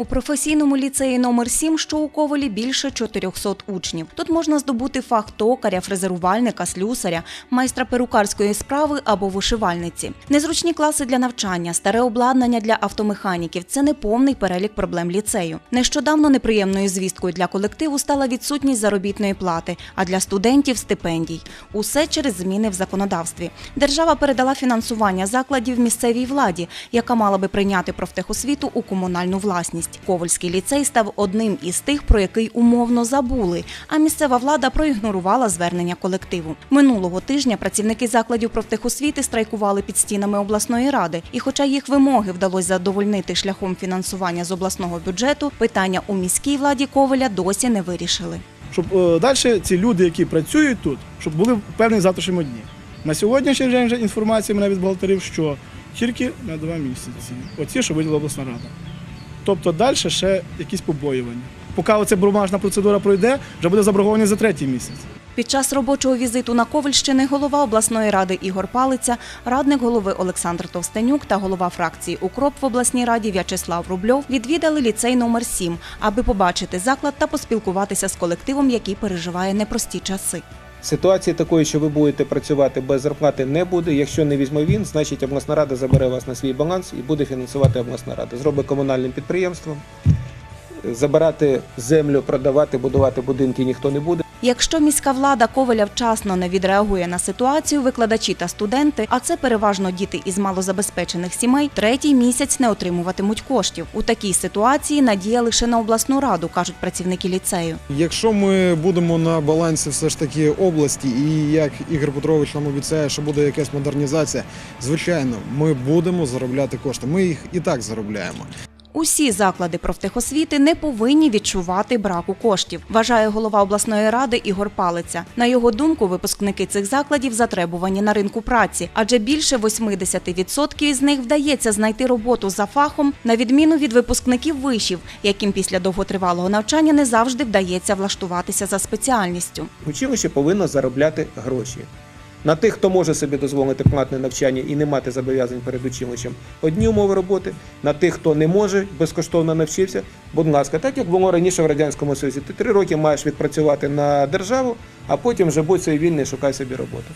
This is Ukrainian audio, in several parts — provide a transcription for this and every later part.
У професійному ліцеї номер 7 що у Ковелі, більше 400 учнів. Тут можна здобути фах токаря, фрезерувальника, слюсаря, майстра перукарської справи або вишивальниці. Незручні класи для навчання, старе обладнання для автомеханіків це не повний перелік проблем ліцею. Нещодавно неприємною звісткою для колективу стала відсутність заробітної плати, а для студентів стипендій. Усе через зміни в законодавстві. Держава передала фінансування закладів місцевій владі, яка мала би прийняти профтехосвіту у комунальну власність. Ковальський ліцей став одним із тих, про який умовно забули, а місцева влада проігнорувала звернення колективу. Минулого тижня працівники закладів профтехосвіти страйкували під стінами обласної ради, і хоча їх вимоги вдалося задовольнити шляхом фінансування з обласного бюджету, питання у міській владі Ковеля досі не вирішили. щоб далі ці люди, які працюють тут, щоб були в завтрашньому дні. На сьогоднішній день вже інформація мене від бухгалтерів, що тільки на два місяці. Оці, що виділа обласна рада. Тобто далі ще якісь побоювання. Поки оця бумажна процедура пройде, вже буде заборгованість за третій місяць. Під час робочого візиту на Ковальщини голова обласної ради Ігор Палиця, радник голови Олександр Товстенюк та голова фракції Укроп в обласній раді В'ячеслав Рубльов відвідали ліцей номер 7 аби побачити заклад та поспілкуватися з колективом, який переживає непрості часи. Ситуації такої, що ви будете працювати без зарплати, не буде. Якщо не візьме він, значить обласна рада забере вас на свій баланс і буде фінансувати обласна рада. Зробить комунальним підприємством. Забирати землю, продавати, будувати будинки ніхто не буде. Якщо міська влада Ковеля вчасно не відреагує на ситуацію, викладачі та студенти, а це переважно діти із малозабезпечених сімей, третій місяць не отримуватимуть коштів. У такій ситуації надія лише на обласну раду, кажуть працівники ліцею. Якщо ми будемо на балансі все ж таки області, і як Ігор Петрович нам обіцяє, що буде якась модернізація, звичайно, ми будемо заробляти кошти. Ми їх і так заробляємо. Усі заклади профтехосвіти не повинні відчувати браку коштів, вважає голова обласної ради Ігор Палиця. На його думку, випускники цих закладів затребувані на ринку праці, адже більше 80% із них вдається знайти роботу за фахом, на відміну від випускників вишів, яким після довготривалого навчання не завжди вдається влаштуватися за спеціальністю. Училище повинно заробляти гроші. На тих, хто може собі дозволити платне навчання і не мати зобов'язань перед училищем, одні умови роботи. На тих, хто не може, безкоштовно навчився, будь ласка, так як було раніше в Радянському Союзі, ти три роки маєш відпрацювати на державу, а потім вже будь собі вільний, шукай собі роботу.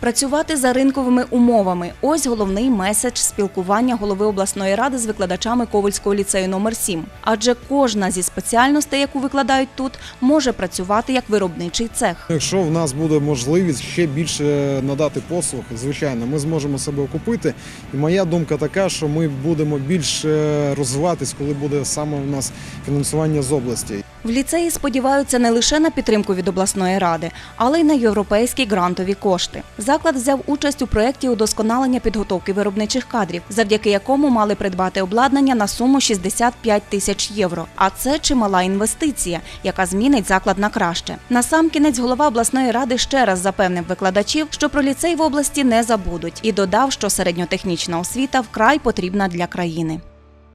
Працювати за ринковими умовами ось головний меседж спілкування голови обласної ради з викладачами Ковальського ліцею номер 7 Адже кожна зі спеціальностей, яку викладають тут, може працювати як виробничий цех. Якщо в нас буде можливість ще більше надати послуг, звичайно, ми зможемо себе окупити. І моя думка така, що ми будемо більше розвиватись, коли буде саме у нас фінансування з області. В ліцеї сподіваються не лише на підтримку від обласної ради, але й на європейські грантові кошти. Заклад взяв участь у проєкті удосконалення підготовки виробничих кадрів, завдяки якому мали придбати обладнання на суму 65 тисяч євро. А це чимала інвестиція, яка змінить заклад на краще. Насамкінець голова обласної ради ще раз запевнив викладачів, що про ліцей в області не забудуть, і додав, що середньотехнічна освіта вкрай потрібна для країни.